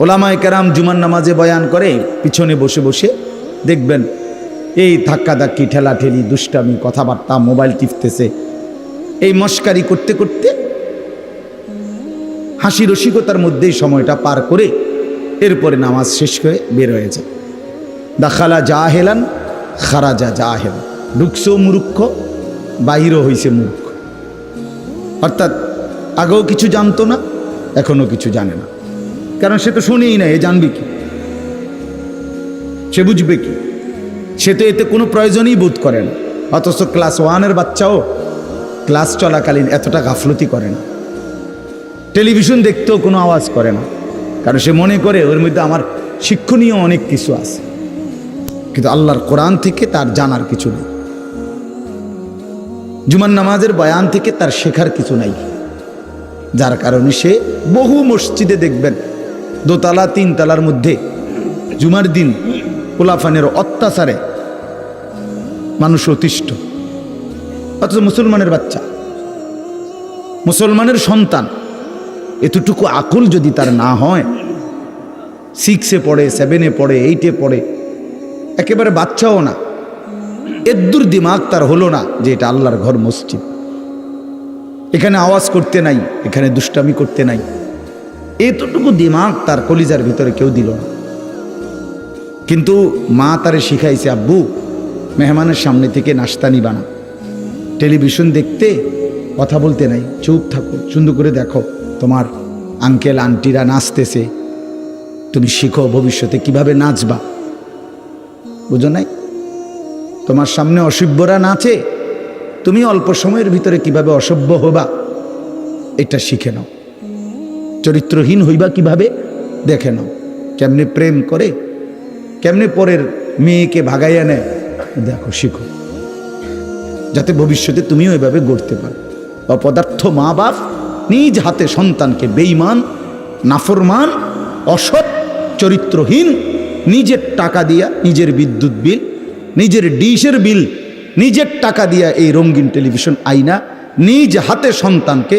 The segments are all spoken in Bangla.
ওলামায় কেরাম জুমার নামাজে বয়ান করে, পিছনে বসে বসে দেখবেন, এই ধাক্কা ধাক্কি ঠেলা ঠেলি দুষ্টামি, কথাবার্তা, মোবাইল টিপতেছে। এই মস্কারি করতে করতে হাসি রসিকতার মধ্যেই সময়টা পার করে এরপরে নামাজ শেষ করে বের হয়েছে দাখালা যা হেলান খারাজা যা হেলান ঢুকছেও মূর্খ, বাহিরও হইছে মূর্খ। অর্থাৎ আগেও কিছু জানতো না, এখনও কিছু জানে না। কারণ সে তো শুনেই না এ জানবে কি? সে বুঝবে কি? সে তো এতে কোনো প্রয়োজনই বোধ করে না। অথচ ক্লাস ওয়ানের বাচ্চাও ক্লাস চলাকালীন এতটা গাফলতি করে না। টেলিভিশন দেখতেও কোনো আওয়াজ করে না। কারণ সে মনে করে ওর মধ্যে আমার শিক্ষণীয় অনেক কিছু আছে। কিন্তু আল্লাহর কোরআন থেকে তার জানার কিছু নেই। জুমার নামাজের বয়ান থেকে তার শেখার কিছু নাই। যার কারণে সে বহু মসজিদে দেখবেন দোতলা তিনতলার মধ্যে। জুমার দিন পোলাফানের অত্যাচারে মানুষ অতিষ্ঠ। অথচ মুসলমানের বাচ্চা, মুসলমানের সন্তান, এতটুকু আকুল যদি তার না হয় সিক্সে পড়ে সেভেনে পড়ে এইটে পড়ে, একেবারে বাচ্চাও না। এদ্দুর দিমাগ তার হলো না যে এটা আল্লাহর ঘর মসজিদ। এখানে আওয়াজ করতে নাই, এখানে দুষ্টামি করতে নাই। এতটুকু দিমাগ তার কলিজার ভিতরে কেউ দিল না। কিন্তু মা তারে শিখাইছে, আব্বু, মেহমানের সামনে থেকে নাস্তা নিবা না। টেলিভিশন দেখতে কথা বলতে নাই। চুপ থাকো, সুন্দর করে দেখো। তোমার আঙ্কেল, আন্টিরা নাচতেছে। তুমি শিখো ভবিষ্যতে কীভাবে নাচবা। বুঝো নাই? তোমার সামনে অসভ্যরা নাচে। তুমি অল্প সময়ের ভিতরে কীভাবে অসভ্য হবা, এটা শিখে নাও। চরিত্রহীন হইবা কীভাবে? দেখে নাও। কেমনে প্রেম করে, কেমনে পরের মেয়েকে ভাগাইয়া নেয়। দেখো, শিখো। যাতে ভবিষ্যতে তুমিও এভাবে গড়তে পারো। অপদার্থ মা বাপ নিজ হাতে সন্তানকে বেইমান নাফরমান, অসৎ, চরিত্রহীন, নিজের টাকা দিয়া নিজের বিদ্যুৎ বিল, নিজের ডিশের বিল, নিজের টাকা দিয়া এই রঙিন টেলিভিশন আইনা, নিজ হাতে সন্তানকে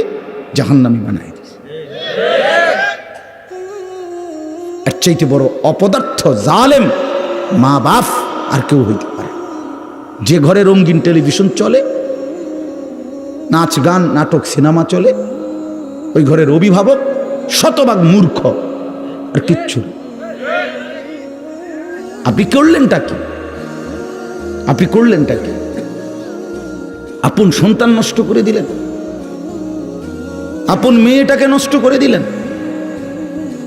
জাহান্নামি বানাই এর চাইতে বড় অপদার্থ, জালেম, মা বাপ আর কেউ হইতে পারে যে ঘরে রঙিন টেলিভিশন চলে, নাচ গান, নাটক, সিনেমা চলে, ওই ঘরের অভিভাবক শতভাগ মূর্খ আর কিচ্ছু। আপনি করলেনটা কি? আপনি করলেনটা কি? আপন সন্তান নষ্ট করে দিলেন? আপন মেয়েটাকে নষ্ট করে দিলেন?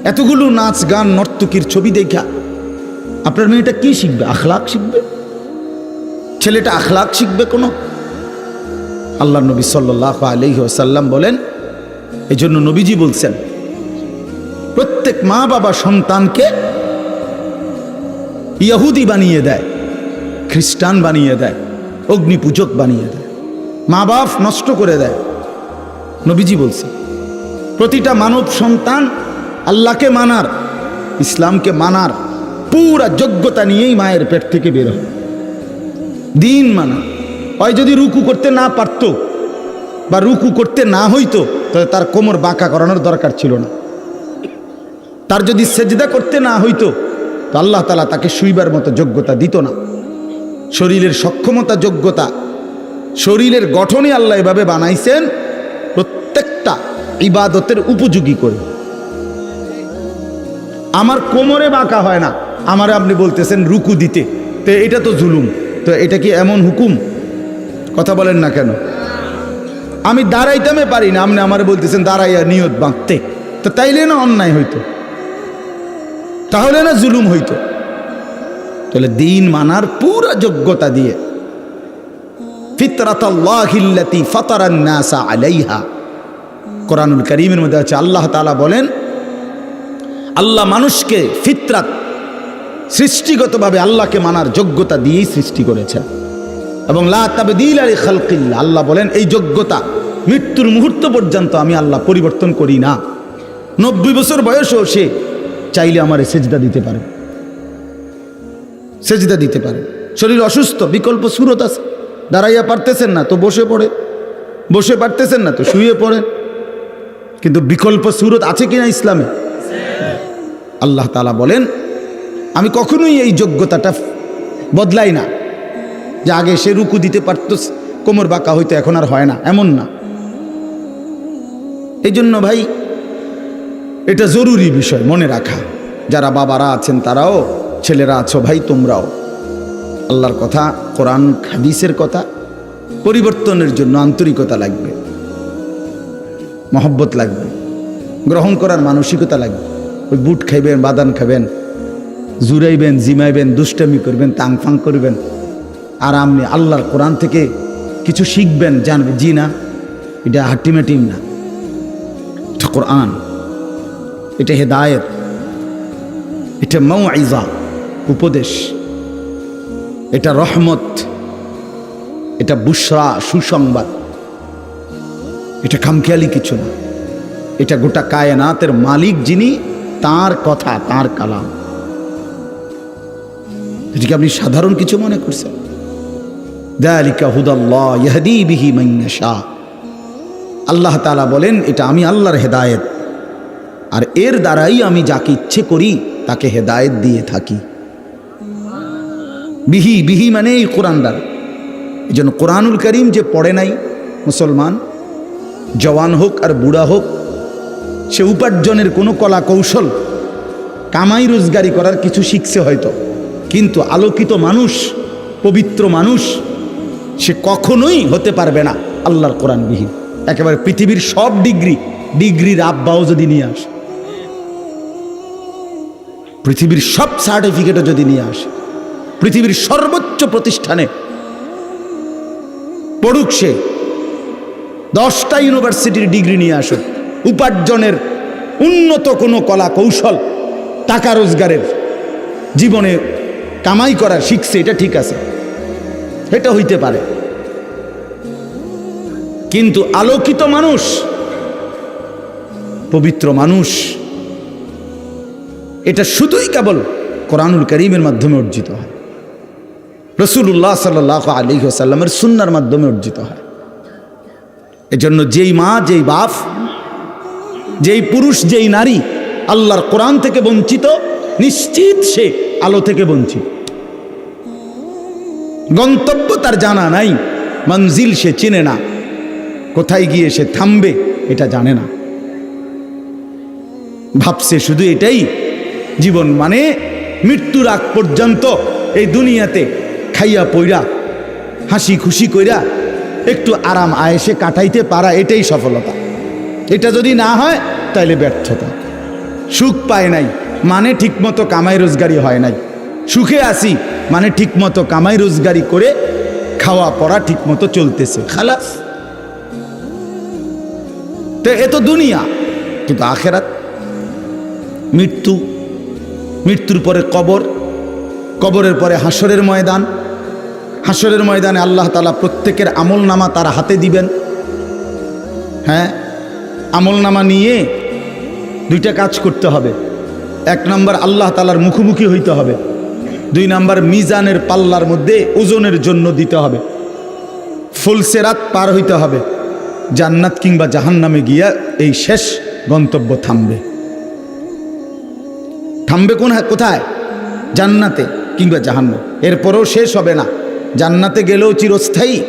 এতগুলো নাচ গান নর্তকীর ছবি দেখা। আপনার মেয়েটা কি শিখবে? আখলাক শিখবে? ছেলেটা আখলাক শিখবে কোনো? আল্লাহ নবী সাল্লাহ আলহি আসাল্লাম বলেন এই জন্য নবীজি বলছেন, প্রত্যেক মা বাবা সন্তানকে ইয়াহুদি বানিয়ে দেয়, খ্রিস্টান বানিয়ে দেয়, অগ্নিপূজক বানিয়ে দেয় মা বাপ নষ্ট করে দেয়। নবীজি বলছে প্রতিটা মানব সন্তান আল্লাহকে মানার, ইসলামকে মানার, পুরা যোগ্যতা নিয়েই মায়ের পেট থেকে বের দিন মানা। হয় যদি রুকু করতে না পারতো বা রুকু করতে না হইতো, তাহলে তার কোমর বাঁকা করানোর দরকার ছিল না। তার যদি সেজদা করতে না হইতো, তো আল্লাহ তালা তাকে শুইবার মতো যোগ্যতা দিত না। শরীরের সক্ষমতা, যোগ্যতা, শরীরের গঠনে আল্লাহ এভাবে বানাইছেন, প্রত্যেকটা ইবাদতের উপযোগী করে। আমার কোমরে বাঁকা হয় না। আমারে আপনি বলতেছেন রুকু দিতে। তো এটা তো জুলুম। তো এটা কি এমন হুকুম? কথা বলেন না কেন? আমি দাঁড়াইতামে পারি না। আপনি আমার বলতেছেন দাঁড়াইয়া নিয়ত বাঁধতে। তো তাইলে না অন্যায় হইতো? তাহলে না জুলুম হইতো? তাহলে দিন মানার পুরা যোগ্যতা দিয়ে ফিতরাতাল্লাহিল্লাতি ফাতারান নাসা আলাইহা। কোরআনুল করিমের মধ্যে আছে, আল্লাহ তাআলা বলেন আল্লাহ মানুষকে ফিতরাত, সৃষ্টিগতভাবে আল্লাহকে মানার যোগ্যতা দিয়েই সৃষ্টি করেছেন। এবং লা তাবদিল আলী খালকিল্লা আল্লাহ বলেন, এই যোগ্যতা মৃত্যুর মুহূর্ত পর্যন্ত আমি আল্লাহ পরিবর্তন করি না। নব্বই বছর বয়সেও সে চাইলে আমারে সেজদা দিতে পারে। সেজদা দিতে পারে। শরীর অসুস্থ, বিকল্প সুরত আছে। দাঁড়াইয়া পারতেছেন না, তো বসে পড়ে। বসে পারতেছেন না, তো শুয়ে পড়ে কিন্তু বিকল্প সুরত আছে কিনা ইসলামে? আল্লাহ তালা বলেন, আমি কখনোই এই যোগ্যতাটা বদলাই না। যে আগে সে রুকু দিতে পারত, কোমর বাঁকা হইতো, এখন আর হয় না, এমন না। এই জন্য ভাই, এটা জরুরি বিষয় মনে রাখা। যারা বাবারা আছেন তারাও, ছেলেরা আছো ভাই, তোমরাও। আল্লাহর কথা, কোরআন, হাদিসের কথা, পরিবর্তনের জন্য আন্তরিকতা লাগবে। মহব্বত লাগবে। গ্রহণ করার মানসিকতা লাগবে। ওই বুট খাইবেন বাদান খাবেন জুড়াইবেন জিমাইবেন, দুষ্টামি করবেন, তাংফাং করবেন। আর আপনি আল্লাহর কোরআন থেকে কিছু শিখবেন, জানবেন। জি না, এটা হাটিমেটিম না। এটা কোরআন, এটা হেদায়েত, এটা মৌ আইজা উপদেশ। এটা রহমত, এটা বুসরা সুসংবাদ। এটা খামখেয়ালি কিছু না। এটা গোটা কায়নাতের মালিক যিনি তার কথা, তার কালাম। এটিকে আপনি সাধারণ কিছু মনে করছেন? বিহি আল্লাহ তালা বলেন, এটা আমি আল্লাহর হেদায়েত। আর এর দ্বারাই আমি যাকে ইচ্ছে করি, তাকে হেদায়েত দিয়ে থাকি। বিহি বিহি মানে এই কোরআন দ্বারা। এই জন্য কোরআনুল করিম যে পড়ে নাই মুসলমান, জওয়ান হোক আর বুড়া হোক সে উপার্জনের কোনো কলা কৌশল, কামাই রোজগারি করার কিছু শিখছে হয়তো। কিন্তু আলোকিত মানুষ, পবিত্র মানুষ, সে কখনোই হতে পারবে না আল্লাহর কোরআনবিহীন। একেবারে পৃথিবীর সব ডিগ্রি, ডিগ্রির আব্বাও যদি নিয়ে আসে। পৃথিবীর সব সার্টিফিকেটও যদি নিয়ে আসে। পৃথিবীর সর্বোচ্চ প্রতিষ্ঠানে পড়ুক সে, দশটা ইউনিভার্সিটির ডিগ্রি নিয়ে আসুক। উপার্জনের উন্নত কোনো কলা কৌশল টাকা রোজগারের জীবনে কামাই করা শিখছে, এটা ঠিক আছে। এটা হইতে পারে। কিন্তু আলোকিত মানুষ, পবিত্র মানুষ, এটা শুধুই কেবল কোরআনুল করিমের মাধ্যমে অর্জিত হয়। রসুল্লাহ সাল্লাহ আলী সাল্লামের সুন্নার মাধ্যমে অর্জিত হয়। এজন্য যেই মা, যেই বাপ যেই পুরুষ, যেই নারী আল্লাহর কোরআন থেকে বঞ্চিত, নিশ্চিত সে আলো থেকে বঞ্চিত। গন্তব্য তার জানা নাই, মঞ্জিল সে চেনে না, কোথায় গিয়ে সে থামবে এটা জানে না। ভাবছে শুধু এটাই, জীবন মানে মৃত্যুর আগ পর্যন্ত এই দুনিয়াতে খাইয়া পইরা, হাসি খুশি কইরা একটু আরাম আয়েসে কাটাইতে পারা এটাই সফলতা। এটা যদি না হয় তাহলে ব্যর্থতা। সুখ পায় নাই মানে ঠিকমতো কামাই রোজগারি হয় নাই। সুখে আসি মানে ঠিকমতো কামাই রোজগারি করে খাওয়া পড়া ঠিকমতো চলতেছে। খালাস। তো, এ তো দুনিয়া, কিন্তু আখেরাত। মৃত্যু, মৃত্যুর পরে কবর, কবরের পরে হাসরের ময়দান। হাসরের ময়দানে আল্লাহ তালা প্রত্যেকের আমল নামা তার হাতে দিবেন। হ্যাঁ? আমল নামা নিয়ে দুইটা কাজ করতে হবে। এক নম্বর আল্লাহ তালার মুখোমুখি হইতে হবে। দুই নাম্বার মিজানের পাল্লার মধ্যে ওজনের জন্য দিতে হবে। ফুলসেরাত পার হইতে হবে। জান্নাত কিংবা জাহান্নামে গিয়া এই শেষ গন্তব্য থামবে। থামবে কোন কোথায়? জান্নাতে কিংবা জাহান্নাম। এরপরেও শেষ হবে না। জান্নাতে গেলেও চিরস্থায়ী,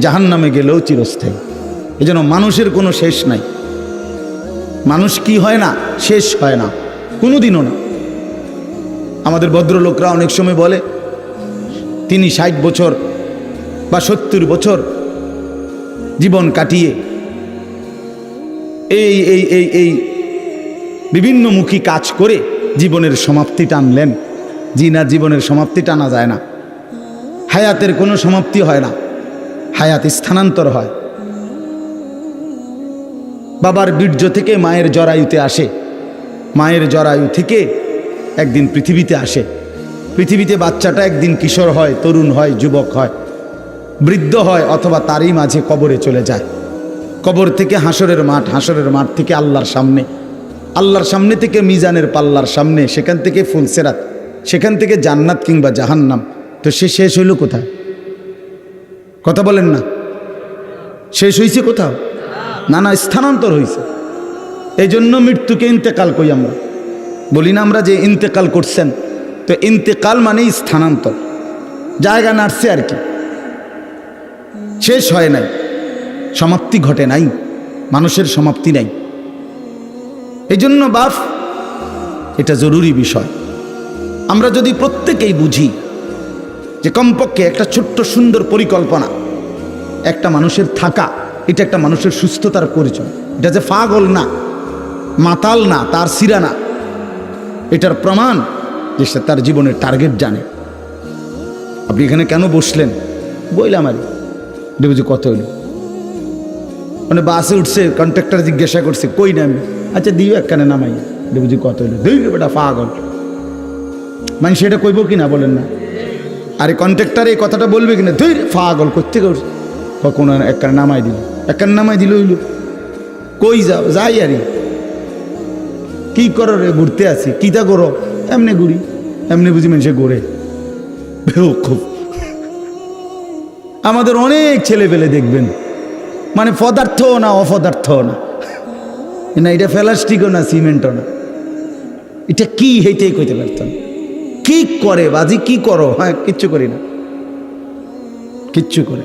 জাহান্নামে গেলেও চিরস্থায়ী। এই জন্য মানুষের কোনো শেষ নাই। মানুষ কি হয় না, শেষ হয় না কোনো দিনও না। আমাদের ভদ্রলোকরা অনেক সময় বলে, তিনি ষাট বছর বা সত্তর বছর জীবন কাটিয়ে এই এই এই এই বিভিন্নমুখী কাজ করে জীবনের সমাপ্তি টানলেন। জি না, জীবনের সমাপ্তি টানা যায় না। হায়াতের কোনো সমাপ্তি হয় না। হায়াত স্থানান্তর হয়। বাবার বীর্য থেকে মায়ের জরায়ুতে আসে। মায়ের জরায়ু থেকে একদিন পৃথিবীতে আসে। পৃথিবীতে বাচ্চাটা একদিন কিশোর হয়, তরুণ হয়, যুবক হয়, বৃদ্ধ হয় অথবা তারই মাঝে কবরে চলে যায়। কবর থেকে হাসরের মাঠ হাসরের মাঠ থেকে আল্লাহর সামনে। আল্লাহর সামনে থেকে মিজানের পাল্লার সামনে, সেখান থেকে ফুলসেরাত সেখান থেকে জান্নাত কিংবা জাহান্নাম। তো সে শেষ হইল কোথায়? কথা বলেন না। শেষ হয়েছে কোথাও? না না স্থানান্তর হয়েছে এই জন্য মৃত্যুকে ইন্তেকাল কই আমরা। বলি না আমরা যে ইন্তেকাল করছেন। তো ইন্তেকাল মানেই স্থানান্তর। জায়গা নাড়ছে আর কি। শেষ হয় নাই। সমাপ্তি ঘটে নাই। মানুষের সমাপ্তি নাই। এই জন্য বাফ এটা জরুরি বিষয়। আমরা যদি প্রত্যেকেই বুঝি যে কমপক্ষে একটা ছোট্ট সুন্দর পরিকল্পনা, একটা মানুষের থাকা এটা একটা মানুষের সুস্থতার পরিচয়। এটা যে ফাগল না, মাতাল না, তার সিরা না, এটার প্রমাণ যে সে তার জীবনের টার্গেট জানে। আপনি এখানে কেন বসলেন? বইলাম আর, এটা বুঝি কত হইল। মানে বাসে উঠছে কন্ট্রাক্টর জিজ্ঞাসা করছে, কই নামি আচ্ছা দিও একখানে নামাই। এটা বুঝি কত হইল। দুই বেটা ফাগল মানে সেটা কইব কি না বলেন না। আরে কন্ট্রাক্টর এই কথাটা বলবে কিনা? তুই ফাগল করতে করছে কখন একখানে নামাই দিল। একখানে নামাই দিল হইল। কই যাও? যাই আরে। কি করো রে, ঘুরতে আছি। কিতা করো? এমনি ঘুরি, এমনি বুঝি মানুষে ঘুরে। খুব। আমাদের অনেক ছেলে পেলে দেখবেন। মানে পদার্থও না অপদার্থও না। না, এটা প্লাস্টিকও না, সিমেন্টও না। এটা কি হেইতেই কইতে পারতাম? কি করে বাজি? কি করো? হ্যাঁ কিচ্ছু করি না। কিচ্ছু করে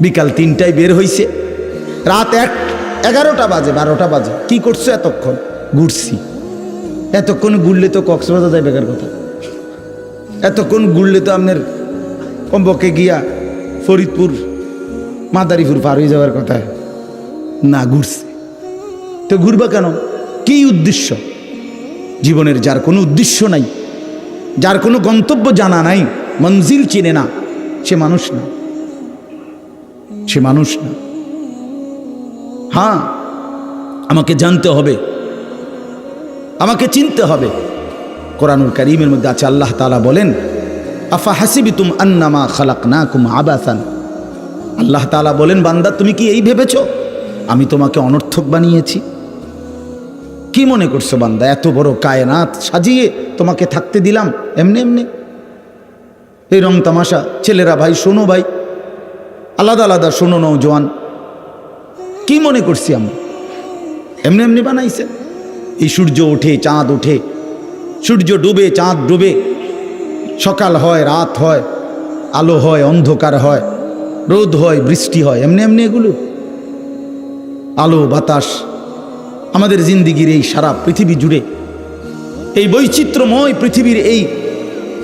বিকাল তিনটায় বের হইছে। রাত এক, এগারোটা বাজে, বারোটা বাজে। কি করছ এতক্ষণ? ঘুরছি। এতক্ষণ ঘুরলে তো কক্সবাজার যায় বেকার কথা। এতক্ষণ ঘুরলে তো আপনার কমপক্ষে গিয়া ফরিদপুর, মাদারীপুর পার হয়ে যাওয়ার কথা। না, ঘুরছে। তো ঘুরবা কেন? কি উদ্দেশ্য? জীবনের যার কোনো উদ্দেশ্য নাই, যার কোনো গন্তব্য জানা নাই, মঞ্জিল চিনে না, সে মানুষ না। সে মানুষ না। হ্যাঁ আমাকে জানতে হবে। আমাকে চিনতে হবে। কোরআনুল করিমের মধ্যে আছে, আল্লাহ তালা বলেন, আফা হাসিবি তুম আন্নামা খালাক না কুম আবাসান? আল্লাহ তালা বলেন, বান্দা, তুমি কি এই ভেবেছ? আমি তোমাকে অনর্থক বানিয়েছি। কি মনে করছ বান্দা, এত বড় কায়নাত সাজিয়ে তোমাকে থাকতে দিলাম? এমনি এমনি। এই রং তামাশা, ছেলেরা ভাই, শোনো ভাই। আলাদা আলাদা, শোনো নৌজওয়ান কি মনে করছি আমরা এমনি এমনি বানাইছে। এই সূর্য ওঠে, চাঁদ ওঠে, সূর্য ডুবে, চাঁদ ডুবে, সকাল হয়, রাত হয়, আলো হয়, অন্ধকার হয়, রোদ হয়, বৃষ্টি হয়, এমনি এমনি এগুলো। আলো, বাতাস, আমাদের জিন্দিগির এই সারা পৃথিবী জুড়ে, এই বৈচিত্র্যময় পৃথিবীর এই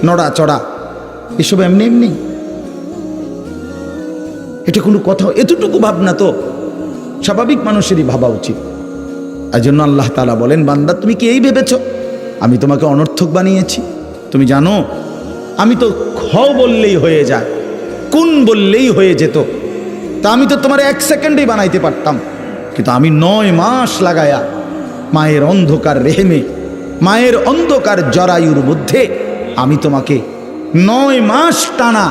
নড়া চড়া এসব এমনি এমনি। এটা কোনো কথা, এতটুকু ভাবনা তো স্বাভাবিক মানুষেরই ভাবা উচিত। আর জন্য আল্লাহ তালা বলেন, বান্দা, তুমি কি এই ভেবেছ? আমি তোমাকে অনর্থক বানিয়েছি। তুমি জানো, আমি তো খ বললেই হয়ে যায়, কোন বললেই হয়ে যেত। তা আমি তো তোমার এক সেকেন্ডেই বানাইতে পারতাম। কিন্তু আমি নয় মাস লাগায়া মায়ের অন্ধকার রেহেমে, মায়ের অন্ধকার জরায়ুর মধ্যে আমি তোমাকে নয় মাস টানা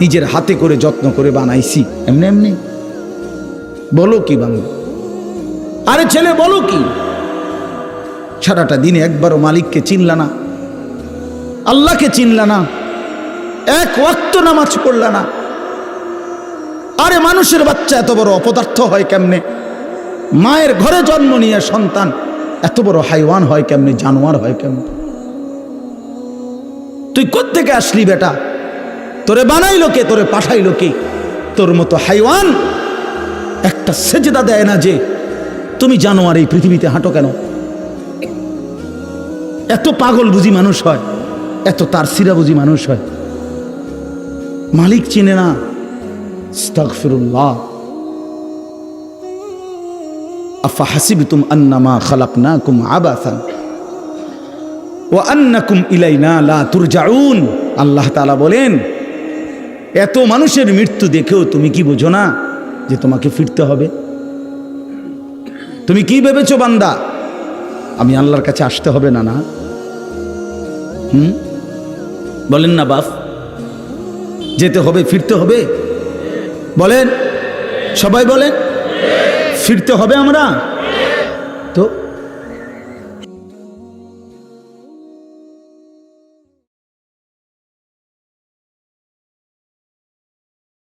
নিজের হাতে করে যত্ন করে বানাইছি। এমনি এমনি বলো কি বাংলা? আরে ছেলে, বলো কি? সারাটা দিনে একবারও মালিককে চিনলা না, আল্লাহকে চিনলা না, এক ওয়াক্ত নামাজ পড়লা না। আরে মানুষের বাচ্চা এত বড় অপদার্থ হয় কেমনে? মায়ের ঘরে জন্ম নিয়ে সন্তান এত বড় হাইওয়ান হয় কেমনে, জানোয়ার হয় কেমনে? তুই কোত্থেকে আসলি বেটা? তোরে বানাইলো কে, তোরে পাঠাইলো কে? তোর মতো হাইওয়ান একটা সেজদা দেয় না যে, তুমি জানো আর এই পৃথিবীতে হাঁটো কেন? এত পাগল বুঝি মানুষ হয়, এত তার সিরা বুঝি মানুষ হয়। মালিক চিনে না, আস্তাগফিরুল্লাহ। আফা হাসিবতুম আন্নামা খালাকনাকুম আবাসান। ওয়া আন্নাকুম ইলাইনা লা তুরজাউন। আল্লাহ তাআলা বলেন, এত মানুষের মৃত্যু দেখেও তুমি কি বোঝো না? যে তোমাকে ফিরতে হবে। তুমি কি ভেবেছো বান্দা? আমি আল্লাহর কাছে আসতে হবে না না? হুম? বলেন না, বাপ। যেতে হবে, ফিরতে হবে? বলেন। সবাই বলেন। ফিরতে হবে আমরা?